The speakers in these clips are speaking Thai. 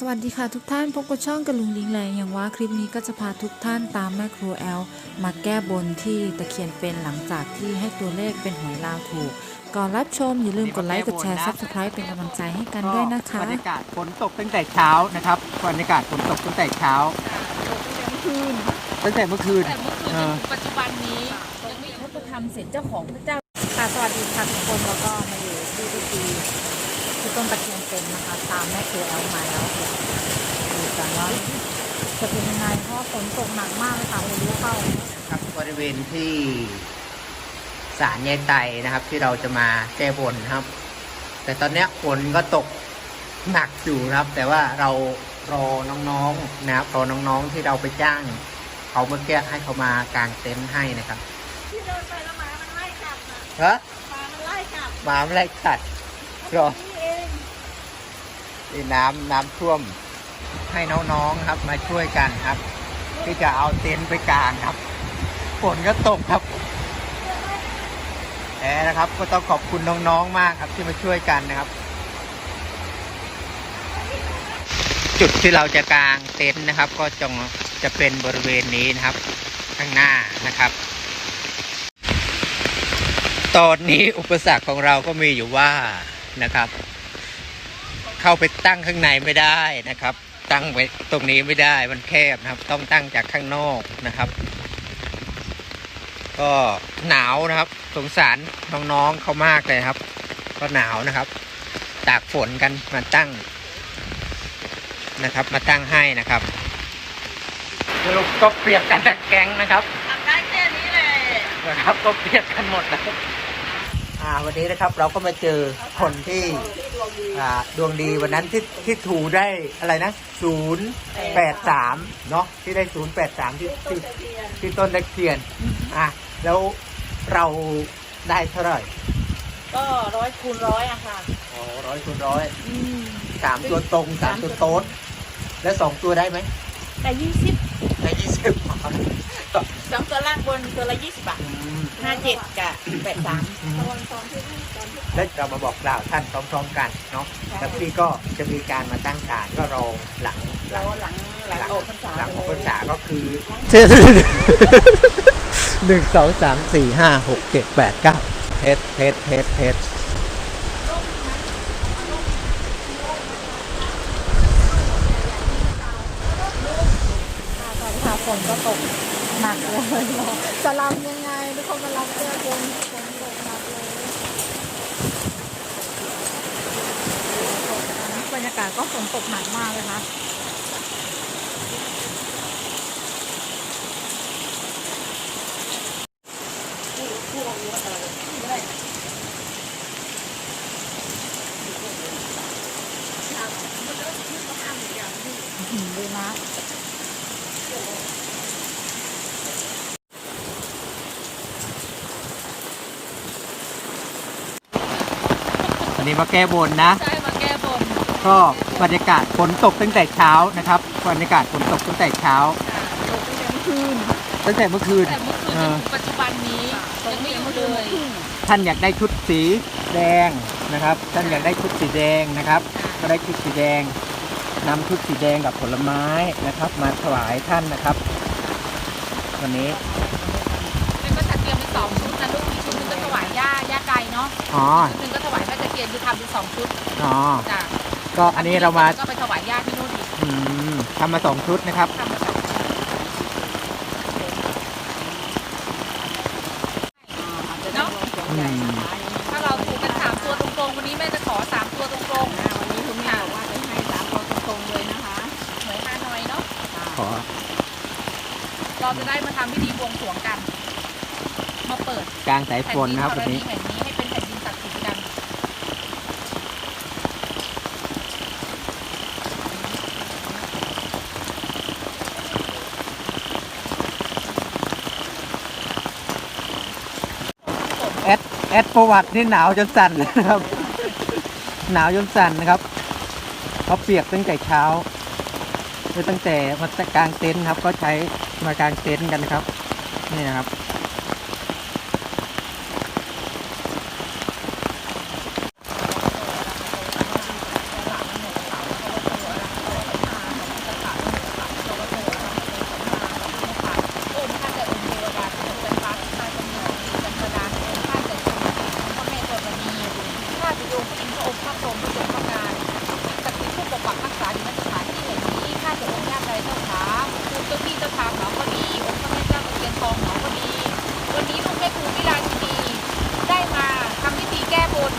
สวัสดีค่ะทุกท่านพบกับช่องกระลุงลิงแรงอย่างว่าคลิปนี้ก็จะพาทุกท่านตามแม่ครูแอล มาแก้บนที่ตะเคียนเป็นหลังจากที่ให้ตัวเลขเป็นหวยลาวถูก ก่อนรับชมอย่าลืมกดไลค์กดแชร์ซับสไครป์เป็นกำลังใจให้กันด้วยนะคะบรรยากาศฝนตกตั้งแต่เช้านะครับบรรยากาศฝนตกตั้งแต่เช้า ตั้งแต่เมื่อคืนแต่เมื่อคืนเอจนอถึงปัจจุบันนี้ยังไม่พระธรรมเสร็จเจ้าของพระเจ้าค่ะสวัสดีค่ะทุกคนแล้วก็มาอยู่ที่พิธี ที่ต้นตะเคียนเป็นนะคะ ตามแม่ครูแอลมาแล้วค่ะดูกันว่าจะเป็นยังไงเพราะว่าฝนตกหนักมากเลยค่ะพายุเข้าครับบริเวณที่ศาลยายไตนะครับ ที่เราจะมาแก้บนครับ แต่ตอนเนี้ยฝนก็ตกหนักอยู่นะครับ แต่ว่าเรารอน้องๆนะครับรอน้องๆที่เราไปจ้าง เขาเมื่อกี้ให้เขามากางเต็นท์ให้นะครับที่เดินไปแล้วหมามันไล่กัดนะฮะหมามันไล่กัดหมาไม่ไรกัดรอ นี่เองนี่น้ำน้ำท่วมให้น้องๆครับ มาช่วยกันครับ ที่จะเอาเต็นท์ไปกางครับฝนก็ตกครับแต่นะครับ ก็ต้องขอบคุณน้องๆมากครับ ที่มาช่วยกันนะครับ จุดที่เราจะกางเต็นท์นะครับ ก็จงจะเป็นบริเวณนี้นะครับ ข้างหน้านะครับ ตอนนี้อุปสรรคของเราก็มีอยู่ว่านะครับ เข้าไปตั้งข้างในไม่ได้นะครับ ตั้งไว้ตรงนี้ไม่ได้มันแคบนะครับ ต้องตั้งจากข้างนอกนะครับ ก็หนาวนะครับสงสารน้องๆเขามากเลยครับ ก็หนาวนะครับ ตากฝนกันมาตั้งนะครับ มาตั้งให้นะครับสรุปก็เปรียกกันทั้งแก๊งนะครับทำได้แค่นี้แหละนะครับก็เปรียกกันหมดนะ อ่าวันนี้นะครับเราก็มาเจอคนที่อ่าดวงดีวันนั้นที่ที่ถูได้อะไรนะศูนย์แปดสามเนาะที่ได้ศูนย์แปดสามที่ที่ที่ต้นตะเคียนอะแล้วเราได้เท่าไหร่ก็ร้อยคูณร้อยอะค่ะอ๋อร้อยคูณร้อยสามตัวตรงสามตัวโต๊ดแล้วสองตัวได้ไหมแต่ยี่สิบได้ยี่สิบ สองตัวล่างบนตัวละยี่สิบบาทห้าเจ็ดกับแปดสามแล้วเรามาบอกกล่าวท่านพร้อมๆกันเนาะแล้วพี่ก็จะมีการมาตั้งศาลก็รอหลังหลัแล้งวหลังหลังออกพรรษาหลังของพรรษาก็คือหนึ่งสองสามสี่ห้าหกเจ็ดแปดเก้าเทสเทสเทสเทสตอนค่ะฝนก็ตกหนักเลย จะรำยังไงทุกคนมารับแก้บนฝนตกหนักเลยบรรยากาศก็ฝนตกหนักมากเลยค่ะดูนะวั นนี้มาแก้บนนะ ใช่มาแก้บนก็บรรยากาศฝนตกตั้งแต่เช้านะครับบรรยากาศฝนตกตั้งแต่เช้าตกตั้งแต่เมื่อคืนตั้งแต่เมื่อคืนแต่เมื่อคืนเอจนอถึงปัจจุบันนี้ยังไม่หยุดเลยท่านอยากได้ชุดสีแดงนะครับ ท่านอยากได้ชุดสีแดงนะครับ ก็ได้ชุดสีแดงนำชุดสีแดงกับผลไม้นะครับ มาถวายท่านนะครับ วันนี้เป็นก็จัดเตรียมเป็นสองชุ ถวายย่าย่าไก่เนาะอ๋อชุดหนึงก็ถวายแม่ตะเคียนคือทำเป็นสองชุดอ๋อจ้ะก็อันนี้เรามาก็ไปถวายย่าที่นู่นอีกอืมทำมาสองชุดนะครับทำมาสองชุดเนาะอืมถ้าเราถูกกันสามตัวตรงๆวันนี้แม่จะขอสามตัวตรงๆวันนี้คุณแม่บอกว่าจะให้สามตัวตรงๆเลยนะคะเหมือนฮานอยเนาะขอเราจะได้มาทำพิธีบวงสรวงกัน มาเปิดกลางสายแผ่ฝนนดินนะครับธวันรณีนี้แห่งนี้ให้เป็นแผ่นดินศักดิ์สิทธิ์กันแอดแอดประวัตินี่หนาวจนสั่นเลยนะครับ หนาวจนสั่นนะครับเขาะเปียกตั้งแต่เช้าคือตั้งแต่มากางเต็นท์ครับ ก็ใช้มากางเต็นท์กันนะครับ นี่นะครับามหนองก็ดีองค์พระแม่เจ้าตะเคียนทองหนองก็ดี วันนี้ลูกแม่ครูวิลาชินีได้มาทำพิธีแก้บน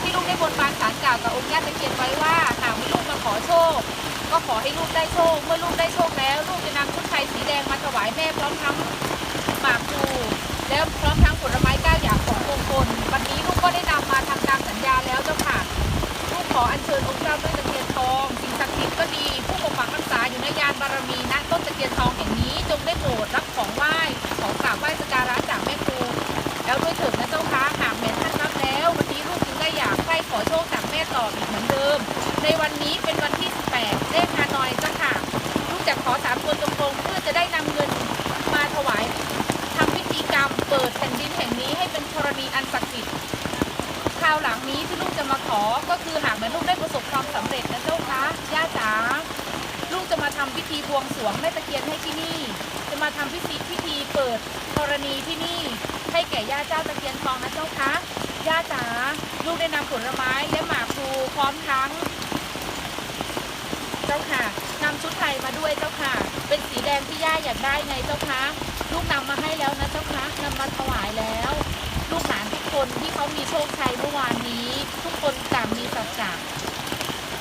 ที่ลูกได้บนบานสาร กับองค์ย่าตะเคียนไว้ว่าหากมีลูกมาขอโชค ก็ขอให้ลูกได้โชค เมื่อลูกได้โชคแล้ว ลูกจะนำชุดไทยสีแดงมาถวายแม่พร้อมทั้งหมากพลูแล้วพร้อมทั้งผลไม้ก้าอย่างของมงคลวันนี้ลูกก็ได้นำมาทำตามสัญญาแล้วเจ้าค่ะลูกขออัญเชิญองค์เจ้าด้วยตะเคียนทองสิ่งศักดิ์สิทธิ์ก็ดี ผู้ปกปักรักษาอยู่ในยานบารมีณต้นตะเคียนทองแห่งนี้จงได้โปรดรับของไหว้ของกราบไหว้สักการะจากแม่ครูแล้วด้วยเถิดนะเจ้าค้าหาก ในวันนี้เป็นวันที่ 18 เลขฮานอยเจ้าค่ะลูกจะขอสามตัวตรงๆเพื่อจะได้นำเงินมาถวายทำพิธีกรรมเปิดแผ่นดินแห่งนี้ให้เป็นธรณีอันศักดิ์สิทธิ์คราวหลังนี้ที่ลูกจะมาขอก็คือหากแม่ลูกได้ประสบความสำเร็จนะเจ้าคะย่าจ๋าลูกจะมาทำพิธีบวงสรวงแม่ตะเคียนให้ที่นี่ จะมาทำพิธีพิธีเปิดธรณีที่นี่ ให้แก่ย่าเจ้าตะเคียนทองนะเจ้าคะย่าจ๋าลูกได้นำผลไม้และหมากพลูพร้อมทั้ง จ้าค่ะนำชุดไทยมาด้วยเจ้าค่ะ เป็นสีแดงที่ย่าอยากได้ไงเจ้าคะลูกนำมาให้แล้วนะเจ้าคะนำมาถวายแล้ว ลูกหลานทุกคนที่เขามีโชคชัยเมื่อวานนี้ ทุกคนต่างมีสัจจะ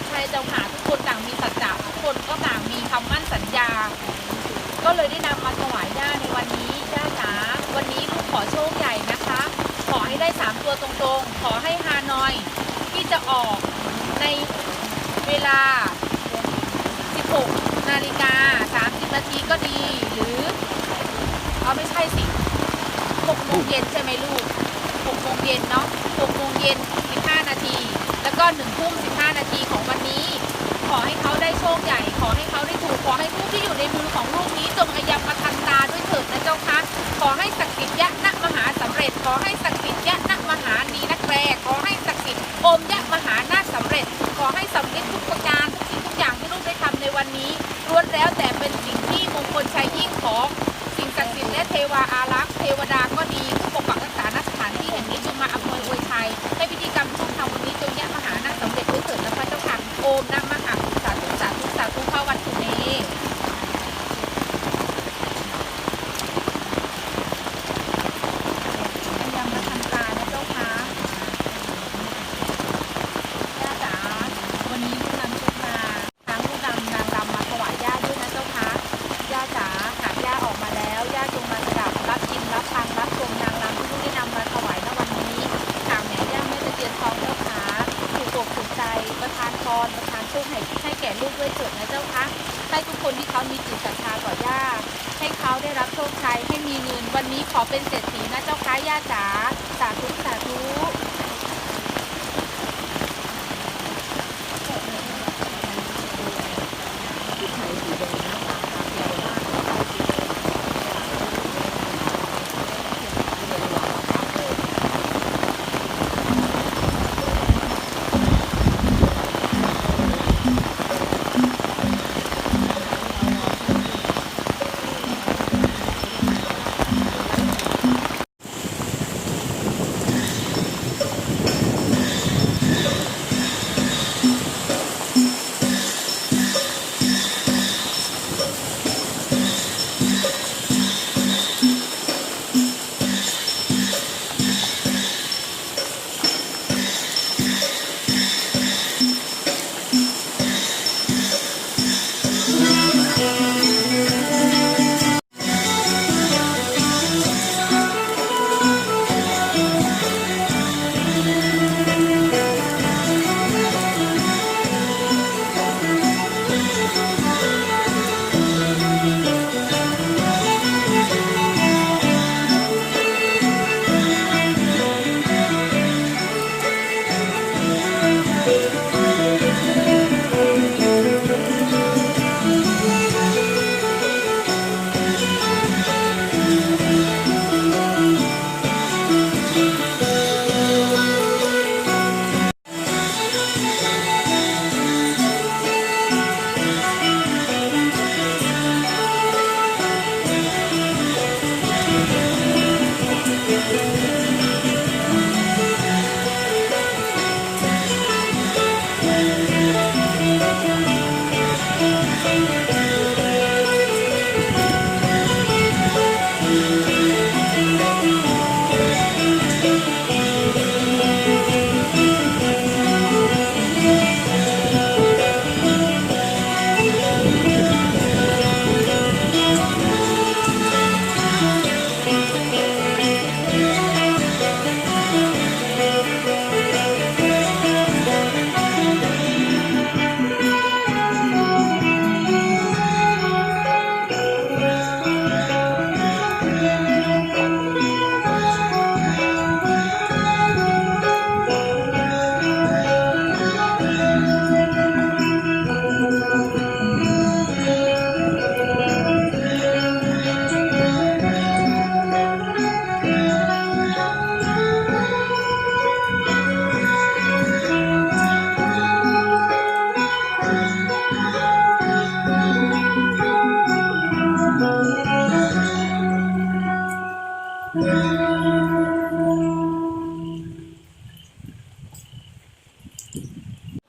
ใช่เจ้าค่ะทุกคนต่างมีสัจจะทุกคนก็ต่างมีคำมั่นสัญญา ก็เลยได้นำมาถวายย่าในวันนี้ย่าจ๋าวันนี้ลูกขอโชคใหญ่นะคะ ขอให้ได้สามตัวตรงๆ ขอให้ฮานอยที่จะออกในเวลา 16นาฬิกา30นาทีก็ดี หรือเอาไม่ใช่สิ6โมงเย็นใช่ไหมลูก6โมงเย็นเนาะ6โมงเย็น15นาที แล้วก็1ทุ่ม15นาทีของวันนี้ ขอให้เขาได้โชคใหญ่ ขอให้เขาได้ถูก ขอให้ผู้ที่อยู่ในมือของลูกนี้จงอายับมาทันตาด้วยเถิดนะเจ้าคะขอให้ศักดิ์สิทธิ์ยะนักมหาสำเร็จ ขอให้ศักดิ์สิทธิ์ยะนักมหานีนักแรขอให้ศักดิ์สิทธิ์อมยะมหานาคสำเร็จ ขอให้สำเร็จทุกประ ล้วนแล้วแต่เป็น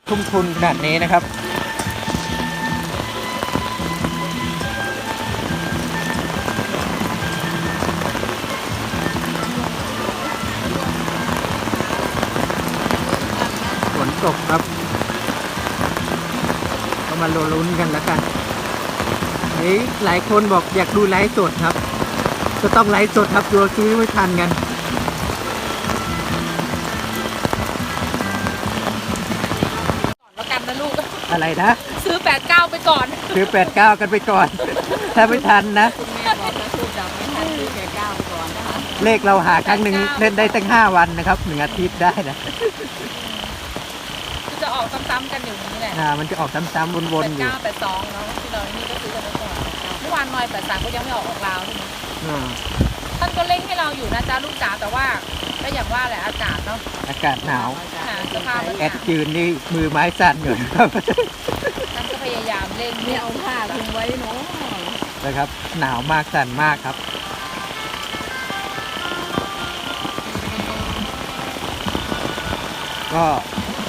ทุ่มทุนขนาดนี้นะครับฝนตกครับก็มาลุ้นกันแล้วกันเฮ้ยหลายคนบอกอยากดูไลฟ์สดครับ ก็ต้องไลฟ์สดครับตัวซื้อไม่ทันกันแล้วกันนะลูก อะไรนะ ซื้อ 89 ไปก่อน ซื้อแปดเก้ากันไปก่อน ถ้าไม่ทันนะ คุณแม่บอกนะลูกจะไม่ทันซื้อ89ไปก่อนนะคะ เลขเราหาครั้งหนึ่งเล่นได้ตั้งห้าวันนะครับหนึ่งอาทิตย์ได้นะคือจะออกซ้ำๆกันอยู่นี้แหละอ่ามันจะออกซ้ำๆวนๆอยู่89 82เนาะที่เรานี่ก็ซื้อกันไปก่อนเมื่อวานนอย83ก็ยังไม่ออกออกลาวใช่ไหมอ่า ท่านก็เร่งให้เราอยู่นะจ๊ะลูกจ๋าแต่ว่าก็อย่างว่าแหละอากาศเนาะอากาศหนาวหาสภาพอาแอดกาศจืนนี่มือไม้สั่นอยู่นะครับท่านก็พยายามเร่งเนี่ยเอาผ้าคลุมไว้เนาะนะครับ หนาวมากสั่นมากครับก็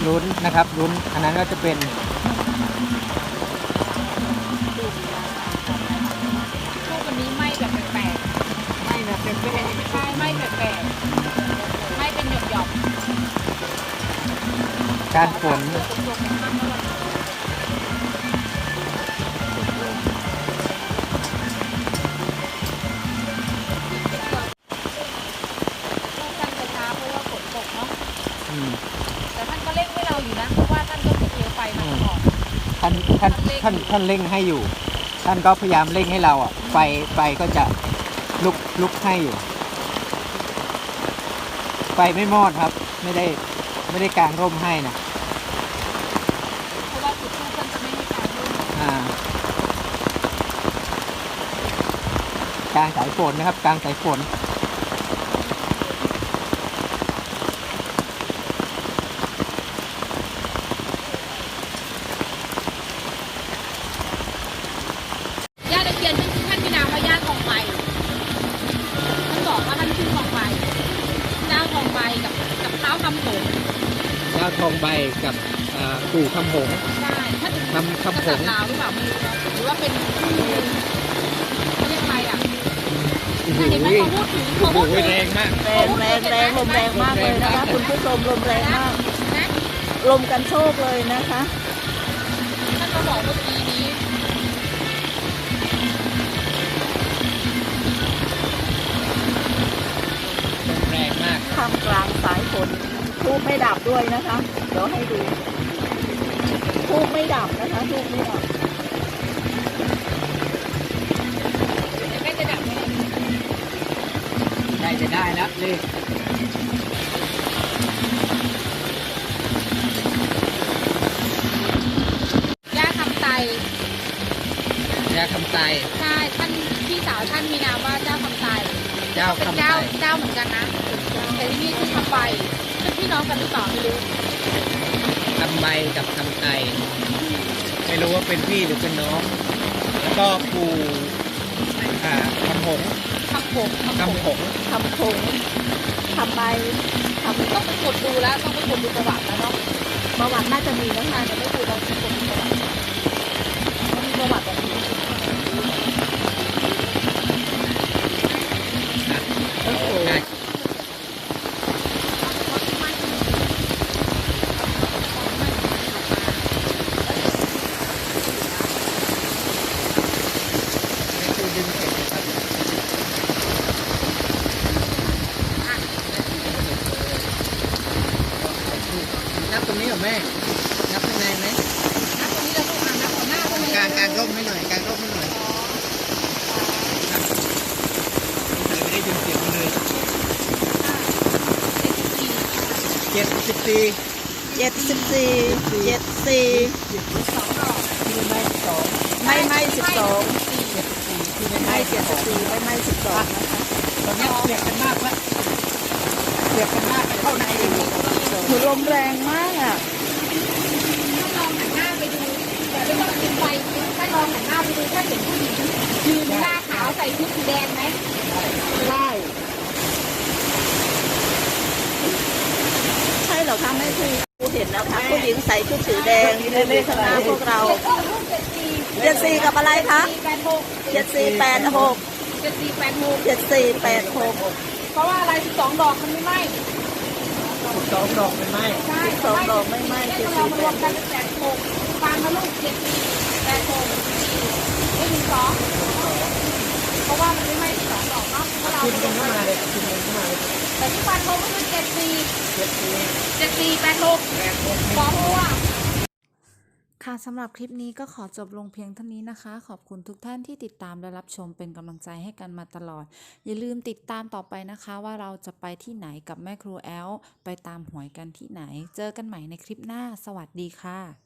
ลุ้นนะครับลุ้นอันนั้นก็จะเป็น การฝนท่านจะช้าเพราะว่าฝนตกเนาะอืมแต่ท่านก็เร่งให้เราอยู่นะเพราะว่าท่านก็ติดเร็วไฟมาตลอดท่านท่านท่านท่านเร่งให้อยู่ ท่านก็พยายามเร่งให้เราอะไฟไฟก็จะลุกลุกให้อยู่ ไฟไม่มอดครับ ไม่ได้ไม่ได้กางร่มให้นะ กลางสายฝนนะครับ กลางสายฝน หรือเปล่าหรือว่าเป็นเขาเรียกใครอะเห็นไหมเขาพูดถึงเขาพูดถึงแรงมากแรงแรงแรงลมแรงมากเลยนะคะคุณผู้ชมลมแรงมากลมกันโชคเลยนะคะท่านก็บอกเมื่อกี้นี้แรงมากท่ามกลางสายฝนทูบไม่ดับด้วยนะคะ เดี๋ยวให้ดูทูบไม่ดับนะคะทูบไม่ดับ จะได้แล้วเลขย่าคำไตยาคำไตใช่ท่านพี่สาวท่านมีนามว่าเจ้าคำไตเจ้าเป็นคำไตเจ้าเจ้าเหมือนกันนะแต่ที่นี่ชื่อคำไฟเป็นพี่น้องกันหรือเปล่าไม่รู้คำใบกับคำไตไม่รู้ว่าเป็นพี่หรือเป็นน้อง แล้วก็ปู่อ่าคำหงคำ ผมคำผมคำหงทำคงทำใบทำต้องไปกดดูแล้วต้องไปกดดูประวัติแล้วเนาะประวัติน่าจะมีนะคะแต่ไม่ดูเราไปกดดูประวัติมันมีประวัติแบบนี้ โอ้โห ได้ คือดึงเสร็จนะครับนับตรงนี้เหรอ แม่นับข้างในไหมนับตรงนี้แล้วลูกอ่านนับหัวหน้าตรงนี้กลางกลางร่มให้หน่อยกลางร่มให้หน่อยครับไม่ได้ยินเสียงเลยเจ็ดสิบสี่เจ็ดสิบสี่เจ็ดสี่ที่ไม่สองไม่ไม่สิบสองเจ็ดสิบสี่ที่ไม่ไม่ไม่เจ็ดสิบสี่ไม่ไม่สิบสองนะคะตอนนี้เสียบกันมากแล้วเสียบกันมากเข้าในอีกคือลมแรงมากอะ ลองหันหน้าไปดูแต่ไม่ต้องเป็นไฟถ้า ลองหันหน้าไปดูถ้าเห็นผู้หญิงยืนหน้าขาวใส่ชุดสีแดงไหมได้ใช่เหรอคะแม่ครูเห็นแล้วค่ะผู้หญิงใส่ชุดสีแดงยืนอยู่ข้างหน้าพวกเราเจ็ดสี่กับอะไรคะแปดหกเจ็ดสี่แปดหกเจ็ดสี่แปดหกเจ็ดสี่แปดหกเพราะว่าอะไรสิบสองดอกมันไม่ไหม้สองดอกเป็นไม้ใช่สองดอกไม่ไหม้เจ็เจ็ดดสี่สี่แปแปดดหกแปดหกฟางมาลูกเจ็ดสี่ แปดหกไม่ถึงสองเพราะว่ามันไม่ไหม้สิบสองดอกเนาะเพราะเราคุณเป็นเข้ามาเลยคุณเป็นเข้ามาเลยแต่ที่ฟันธงก็คือเจ็ดสี่เจ็ดสี่เจ็ดสี่แปดหกแปดหกสองตัวค่ะสำหรับคลิปนี้ก็ขอจบลงเพียงเท่านี้นะคะ ขอบคุณทุกท่านที่ติดตามและรับชมเป็นกำลังใจให้กันมาตลอด อย่าลืมติดตามต่อไปนะคะ ว่าเราจะไปที่ไหนกับแม่ครูแอลไปตามหวยกันที่ไหน เจอกันใหม่ในคลิปหน้า สวัสดีค่ะ